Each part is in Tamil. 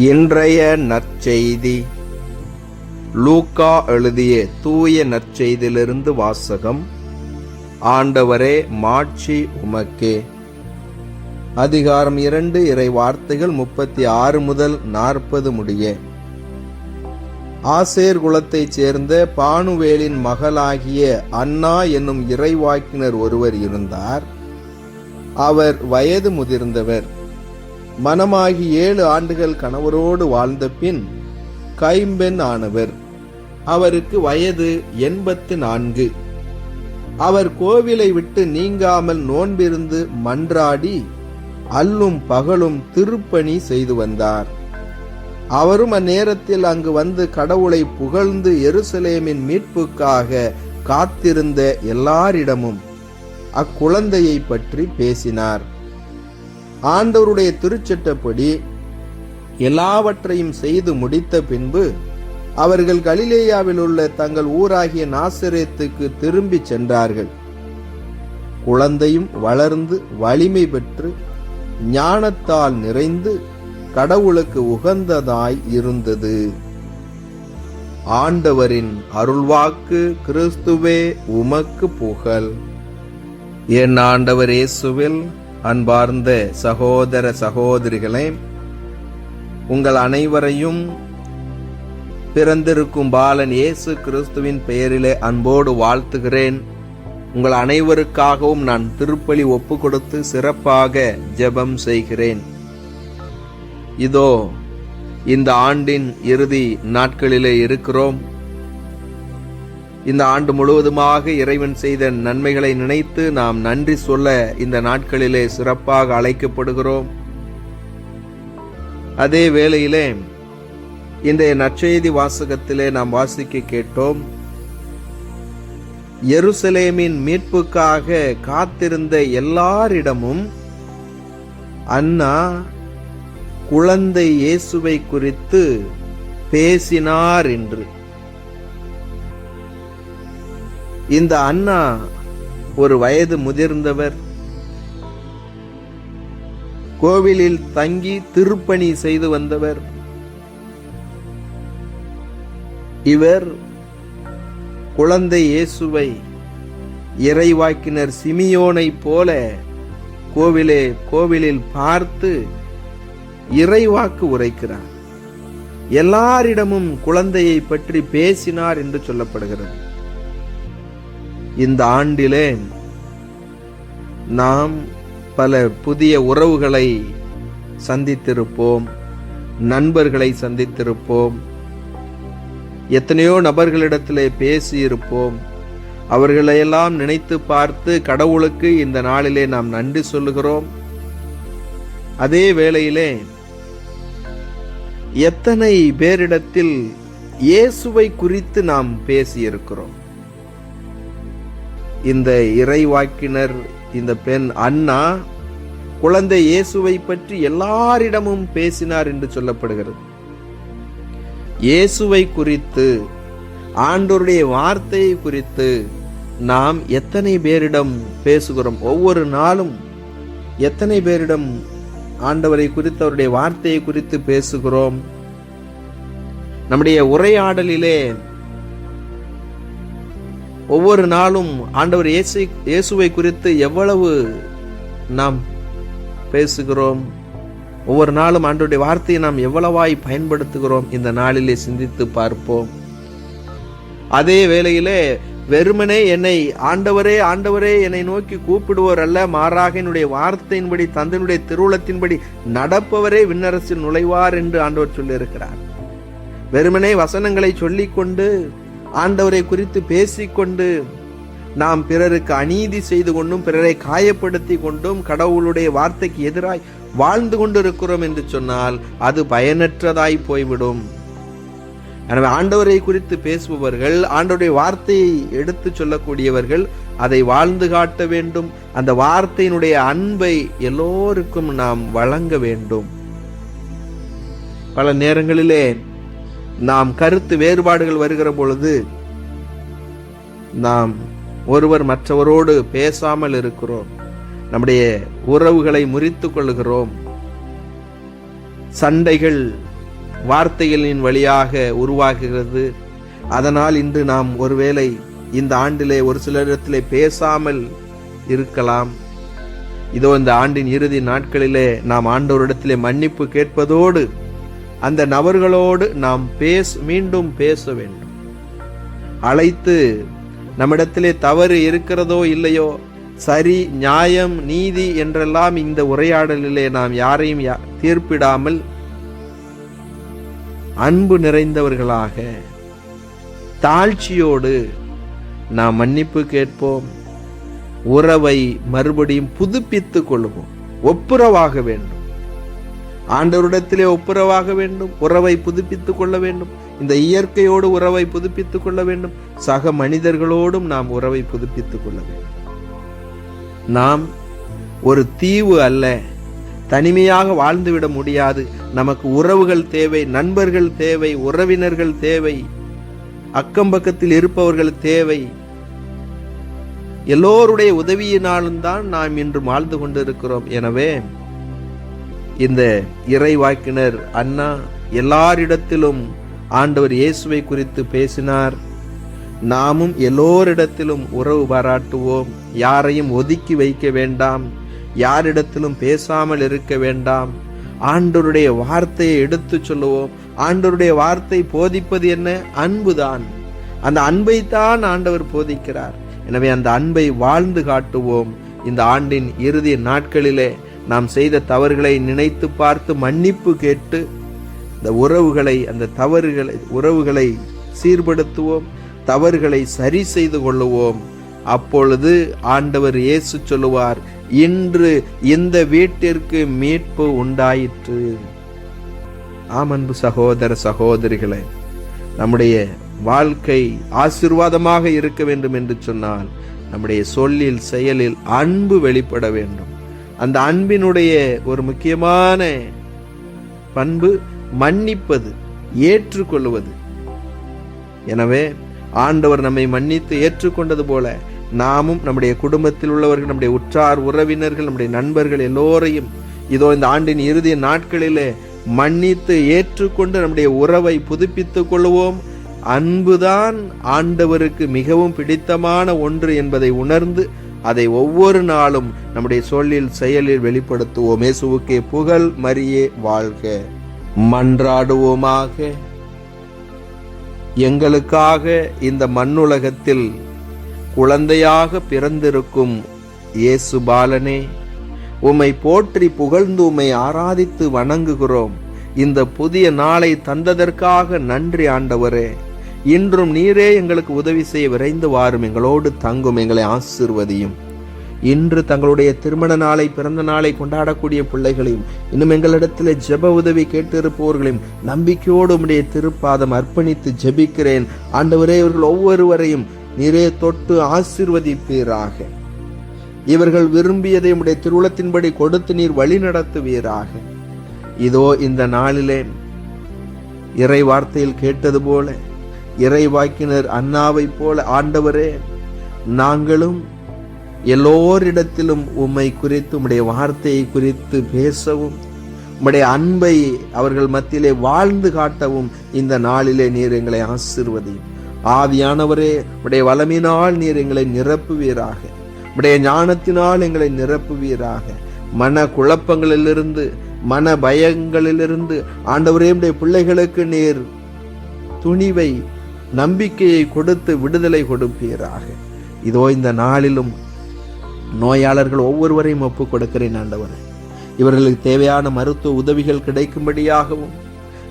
இன்றைய நற்செய்தி. லூக்கா எழுதிய தூய நற்செய்தியிலிருந்து வாசகம் ஆண்டவரே மாட்சி உமக்கே. அதிகாரம் இரண்டு இறை வார்த்தைகள் முப்பத்தி ஆறு முதல் நாற்பது முடிய. ஆசேர் குலத்தைச் சேர்ந்த பானுவேலின் மகளாகிய அண்ணா என்னும் இறைவாக்கினர் ஒருவர் இருந்தார். அவர் வயது முதிர்ந்தவர். மனமாகி ஏழு ஆண்டுகள் கணவரோடு வாழ்ந்த பின் கைம்பெண் ஆனவர். அவருக்கு வயது எண்பத்து நான்கு. அவர் கோவிலை விட்டு நீங்காமல் நோன்பிருந்து மன்றாடி அல்லும் பகலும் திருப்பணி செய்து வந்தார். அவரும் அந்நேரத்தில் அங்கு வந்து கடவுளை புகழ்ந்து எருசலேமின் மீட்புக்காக காத்திருந்த எல்லாரிடமும் அக்குழந்தையை பற்றி பேசினார். ஆண்டவருடைய திருச்சட்டப்படி எல்லாவற்றையும் செய்து முடித்த பின்பு அவர்கள் கலிலேயாவில் உள்ள தங்கள் ஊராகிய நாசரேத்துக்கு திரும்பி சென்றார்கள். குழந்தையும் வளர்ந்து வலிமை பெற்று ஞானத்தால் நிறைந்து கடவுளுக்கு உகந்ததாய் இருந்தது. ஆண்டவரின் அருள்வாக்கு கிறிஸ்துவே உமக்கு புகழ். என் ஆண்டவர் இயேசுவில் அன்பார்ந்த சகோதர சகோதரிகளே உங்கள் அனைவரையும் பிறந்திருக்கும் பாலன் இயேசு கிறிஸ்துவின் பெயரிலே அன்போடு வாழ்த்துகிறேன். உங்கள் அனைவருக்காகவும் நான் திருப்பலி ஒப்பு கொடுத்து சிறப்பாக ஜெபம் செய்கிறேன். இதோ இந்த ஆண்டின் இறுதி நாட்களிலே இருக்கிறோம். இந்த ஆண்டு முழுவதுமாக இறைவன் செய்த நன்மைகளை நினைத்து நாம் நன்றி சொல்ல இந்த நாட்களிலே சிறப்பாக அழைக்கப்படுகிறோம். அதே வேளையிலே இன்றைய நற்செய்தி வாசகத்திலே நாம் வாசிக்க கேட்டோம். எருசலேமின் மீட்புக்காக காத்திருந்த எல்லாரிடமும் அண்ணா குழந்தை இயேசுவை குறித்து பேசினார் என்று. இந்த அண்ணா ஒரு வயது முதிர்ந்தவர். கோவிலில் தங்கி திருப்பணி செய்து வந்தவர். இவர் குழந்தை இயேசுவை இறைவாக்கினர் சிமியோனைப் போல கோவிலே கோவிலில் பார்த்து இறைவாக்கு உரைக்கிறார். எல்லாரிடமும் குழந்தையை பற்றி பேசினார் என்று சொல்லப்படுகிறது. இந்த ஆண்டிலே நாம் பல புதிய உறவுகளை சந்தித்திருப்போம் நண்பர்களை சந்தித்திருப்போம் எத்தனையோ நபர்களிடத்திலே பேசியிருப்போம். அவர்களையெல்லாம் நினைத்து பார்த்து கடவுளுக்கு இந்த நாளிலே நாம் நன்றி சொல்லுகிறோம். அதே வேளையிலே எத்தனை பேரிடத்தில் இயேசுவை குறித்து நாம் பேசியிருக்கிறோம். இந்த இறைவாக்கினர் இந்த பெண் அண்ணா குழந்தை இயேசுவை பற்றி எல்லாரிடமும் பேசினார் என்று சொல்லப்படுகிறது. இயேசுவை குறித்து ஆண்டோருடைய வார்த்தையை குறித்து நாம் எத்தனை பேரிடம் பேசுகிறோம்? ஒவ்வொரு நாளும் எத்தனை பேரிடம் ஆண்டவரை குறித்து அவருடைய வார்த்தையை குறித்து பேசுகிறோம்? நம்முடைய உரையாடலிலே ஒவ்வொரு நாளும் ஆண்டவர் இயேசு இயேசுவை குறித்து எவ்வளவு நாம் பேசுகிறோம் ஒவ்வொரு நாளும் ஆண்டவருடைய வார்த்தையை நாம் எவ்வளவாய் பயன்படுத்துகிறோம் இந்த நாளிலே சிந்தித்து பார்ப்போம். அதே வேளையிலே வெறுமனே என்னை ஆண்டவரே ஆண்டவரே என்னை நோக்கி கூப்பிடுவோர் அல்ல மாறாக என்னுடைய வார்த்தையின்படி தந்தனுடைய திருவுளத்தின்படி நடப்பவரே விண்ணரசில் நுழைவார் என்று ஆண்டவர் சொல்லியிருக்கிறார். வெறுமனே வசனங்களை சொல்லிக்கொண்டு ஆண்டவரை குறித்து பேசிக்கொண்டு நாம் பிறருக்கு அநீதி செய்து கொண்டும் பிறரை காயப்படுத்தி கொண்டும் கடவுளுடைய வார்த்தைக்கு எதிராய் வாழ்ந்து கொண்டிருக்கிறோம் என்று சொன்னால் அது பயனற்றதாய் போய்விடும். எனவே ஆண்டவரை குறித்து பேசுபவர்கள் ஆண்டவருடைய வார்த்தையை எடுத்து சொல்லக்கூடியவர்கள் அதை வாழ்ந்து காட்ட வேண்டும். அந்த வார்த்தையினுடைய அன்பை எல்லோருக்கும் நாம் வழங்க வேண்டும். பல நேரங்களிலே நாம் கருத்து வேறுபாடுகள் வருகிற பொழுது நாம் ஒருவர் மற்றவரோடு பேசாமல் இருக்கிறோம். நம்முடைய உறவுகளை முறித்து கொள்கிறோம். சண்டைகள் வார்த்தைகளின் வழியாக உருவாகிறது. அதனால் இன்று நாம் ஒருவேளை இந்த ஆண்டிலே ஒரு சிலரிடத்திலே பேசாமல் இருக்கலாம். இதோ இந்த ஆண்டின் இறுதி நாட்களிலே நாம் ஆண்டோரிடத்திலே மன்னிப்பு கேட்பதோடு அந்த நபர்களோடு நாம் பேச மீண்டும் பேச வேண்டும். அழைத்து நம்மிடத்திலே தவறு இருக்கிறதோ இல்லையோ சரி நியாயம் நீதி என்றெல்லாம் இந்த உரையாடலிலே நாம் யாரையும் யா- தீர்ப்பிடாமல் அன்பு நிறைந்தவர்களாக தாழ்ச்சியோடு நாம் மன்னிப்பு கேட்போம். உறவை மறுபடியும் புதுப்பித்துக் கொள்வோம். ஒப்புரவாக வேண்டும். ஆண்டவரிடத்திலே ஒப்புரவாக வேண்டும் உறவை புதுப்பித்துக் கொள்ள வேண்டும். இந்த இயற்கையோடு உறவை புதுப்பித்துக் கொள்ள வேண்டும். சக மனிதர்களோடும் நாம் உறவை புதுப்பித்துக் கொள்ள வேண்டும். நாம் ஒரு தீவு அல்ல தனிமையாக வாழ்ந்துவிட முடியாது. நமக்கு உறவுகள் தேவை நண்பர்கள் தேவை உறவினர்கள் தேவை அக்கம் பக்கத்தில் இருப்பவர்கள் தேவை. எல்லோருடைய உதவியினாலும் தான் நாம் இன்று வாழ்ந்து கொண்டிருக்கிறோம். எனவே இந்த இறைவாக்கினர் அண்ணா எல்லாரிடத்திலும் ஆண்டவர் இயேசுவை குறித்து பேசினார். நாமும் எல்லோரிடத்திலும் உறவு பாராட்டுவோம். யாரையும் ஒதுக்கி வைக்க வேண்டாம். யாரிடத்திலும் பேசாமல் இருக்க வேண்டாம். ஆண்டோருடைய வார்த்தையை எடுத்துச் சொல்லுவோம். ஆண்டவருடைய வார்த்தை போதிப்பது என்ன? அன்புதான். அந்த அன்பைத்தான் ஆண்டவர் போதிக்கிறார். எனவே அந்த அன்பை வாழ்ந்து காட்டுவோம். இந்த ஆண்டின் இறுதி நாட்களிலே நாம் செய்த தவறுகளை நினைத்து பார்த்து மன்னிப்பு கேட்டு இந்த உறவுகளை அந்த தவறுகளை உறவுகளை சீர்படுத்துவோம் தவறுகளை சரி செய்து கொள்ளுவோம். அப்பொழுது ஆண்டவர் இயேசு சொல்லுவார் இன்று இந்த வீட்டிற்கு மீட்பு உண்டாயிற்று. ஆமன்பு சகோதர சகோதரிகளே நம்முடைய வாழ்க்கை ஆசீர்வாதமாக இருக்க வேண்டும் என்று சொன்னால் நம்முடைய சொல்லில் செயலில் அன்பு வெளிப்பட வேண்டும். அந்த அன்பினுடைய ஒரு முக்கியமான பண்பு மன்னிப்பது ஏற்றுக்கொள்வது எனவே ஆண்டவர் நம்மை மன்னித்து ஏற்றுக்கொண்டது போல நாமும் நம்முடைய குடும்பத்தில் உள்ளவர்கள் நம்முடைய உற்றார் உறவினர்கள் நம்முடைய நண்பர்கள் எல்லோரையும் இதோ இந்த ஆண்டின் இறுதி நாட்களிலே மன்னித்து ஏற்றுக்கொண்டு நம்முடைய உறவை புதுப்பித்துக் கொள்வோம் அன்புதான் ஆண்டவருக்கு மிகவும் பிடித்தமான ஒன்று என்பதை உணர்ந்து அதை ஒவ்வொரு நாளும் நம்முடைய சொல்லில் செயலில் வெளிப்படுத்துவோம். இயேசுவுக்கே புகழ் மரியே வாழ்க. மன்றாடுவோமாக. எங்களுக்காக இந்த மண்ணுலகத்தில் குழந்தையாக பிறந்திருக்கும் இயேசு பாலனே உம்மை போற்றி புகழ்ந்து உம்மை ஆராதித்து வணங்குகிறோம். இந்த புதிய நாளை தந்ததற்காக நன்றி ஆண்டவரே. இன்றும் நீரே எங்களுக்கு உதவி செய்ய விரைந்து வாரும். எங்களோடு தங்கும் எங்களை ஆசிர்வதியும். இன்று தங்களுடைய திருமண நாளை பிறந்த நாளை கொண்டாடக்கூடிய பிள்ளைகளையும் இன்னும் எங்களிடத்தில் ஜெப உதவி கேட்டிருப்பவர்களையும் நம்பிக்கையோடு உடைய திருப்பாதம் அர்ப்பணித்து ஜெபிக்கிறேன். ஆண்டவரே இவர்கள் ஒவ்வொருவரையும் நீரே தொட்டு ஆசிர்வதிப்பீராக. இவர்கள் விரும்பியதை உடைய திருவுளத்தின்படி கொடுத்து நீர் வழி நடத்துவீராக. இதோ இந்த நாளிலே இறை வார்த்தையில் கேட்டது போல இறைவாக்கினர் அண்ணாவைப் போல ஆண்டவரே நாங்களும் எல்லோரிடத்திலும் உம்மை குறித்து உம்முடைய வார்த்தையை குறித்து பேசவும் உம்முடைய அன்பை அவர்கள் மத்தியிலே வாழ்ந்து காட்டவும் இந்த நாளிலே நீர் எங்களை ஆசிர்வதியும். ஆவியானவரே உடைய வளமினால் நீர் எங்களை நிரப்புவீராக. உடைய ஞானத்தினால் எங்களை நிரப்புவீராக. மன குழப்பங்களிலிருந்து மன பயங்களிலிருந்து ஆண்டவரே உடைய பிள்ளைகளுக்கு நீர் துணிவை நம்பிக்கையை கொடுத்து விடுதலை கொடுப்பீராக. இதோ இந்த நாளிலும் நோயாளர்கள் ஒவ்வொருவரையும் ஒப்புக் கொடுக்கிறேன் ஆண்டவரே. இவர்களுக்கு தேவையான மருத்துவ உதவிகள் கிடைக்கும்படியாகவும்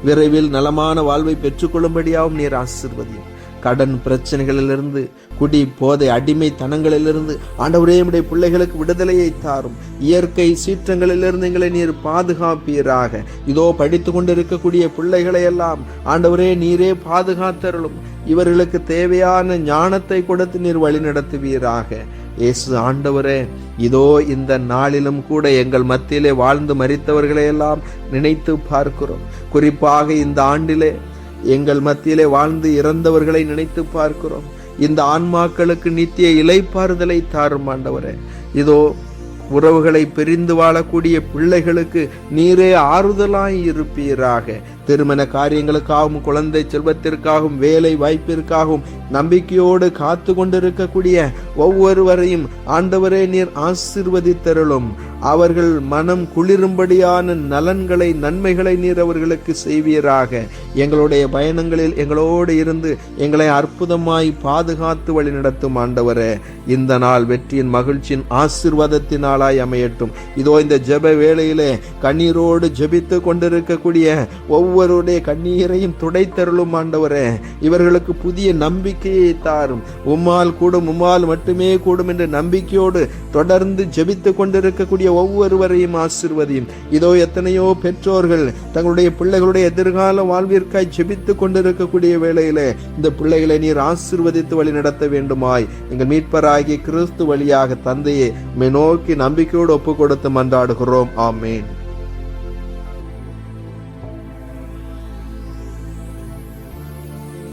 விரைவில் நலமான வாழ்வை பெற்றுக்கொள்ளும்படியாகவும் நீர் ஆசிர்வதியும். கடன் பிரச்சனைகளிலிருந்து குடி போதை அடிமைத்தனங்களிலிருந்து ஆண்டவரே உடைய பிள்ளைகளுக்கு விடுதலையை தாரும். இயற்கை சீற்றங்களிலிருந்து எங்களை நீர் பாதுகாப்பீராக. இதோ படித்து கொண்டிருக்கக்கூடிய பிள்ளைகளை எல்லாம் ஆண்டவரே நீரே பாதுகாத்தருளும். இவர்களுக்கு தேவையான ஞானத்தை கொடுத்து நீர் வழிநடத்துவீராக. இயேசு ஆண்டவரே இதோ இந்த நாளிலும் கூட எங்கள் மத்தியிலே வாழ்ந்து மறித்தவர்களையெல்லாம் நினைத்து பார்க்கிறோம். குறிப்பாக இந்த ஆண்டிலே எங்கள் மத்தியிலே வாழ்ந்து இறந்தவர்களை நினைத்து பார்க்கிறோம். இந்த ஆன்மாக்களுக்கு நித்திய இலைப்பாறுதலை தாரும் ஆண்டவரே. இதோ உறவுகளை பிரிந்து வாழக்கூடிய பிள்ளைகளுக்கு நீரே ஆறுதலாய் இருப்பீராக. திருமண காரியங்களுக்காகவும் குழந்தை செல்வத்திற்காகவும் வேலை வாய்ப்பிற்காகவும் நம்பிக்கையோடு காத்து கொண்டிருக்கக்கூடிய ஒவ்வொருவரையும் ஆண்டவரே நீர் ஆசிர்வதித்தருளும். அவர்கள் மனம் குளிரும்படியான நலன்களை நன்மைகளை நீர் அவர்களுக்கு செய்வீராக. எங்களுடைய பயணங்களில் எங்களோடு இருந்து எங்களை அற்புதமாய் பாதுகாத்து வழிநடத்தும் ஆண்டவரே. இந்த நாள் வெற்றியின் மகிழ்ச்சியின் ஆசிர்வாதத்தினாலாய் அமையட்டும். இதோ இந்த ஜெப வேளையிலே கண்ணீரோடு ஜெபித்து கொண்டிருக்கக்கூடிய ஒவ்வொருடைய கண்ணீரையும் துடைத்தருளும் ஆண்டவரே. இவர்களுக்கு புதிய நம்பிக்கையை தாரும். உம்மால் கூடும் உம்மால் மட்டுமே கூடும் என்ற நம்பிக்கையோடு தொடர்ந்து ஜெபித்து கொண்டிருக்கக்கூடிய ஒவ்வொருவரையும் ஆசிர்வதியும். இதோ எத்தனையோ பெற்றோர்கள் தங்களுடைய பிள்ளைகளுடைய எதிர்கால வாழ்விற்காய் ஜெபித்து கொண்டிருக்கக்கூடிய வேளையிலே இந்த பிள்ளைகளை நீர் ஆசிர்வதித்து வழி நடத்த வேண்டுமாய். எங்கள் மீட்பராகிய கிறிஸ்து வழியாக தந்தையை நோக்கி நம்பிக்கையோடு ஒப்பு கொடுத்து மன்றாடுகிறோம். ஆமேன்.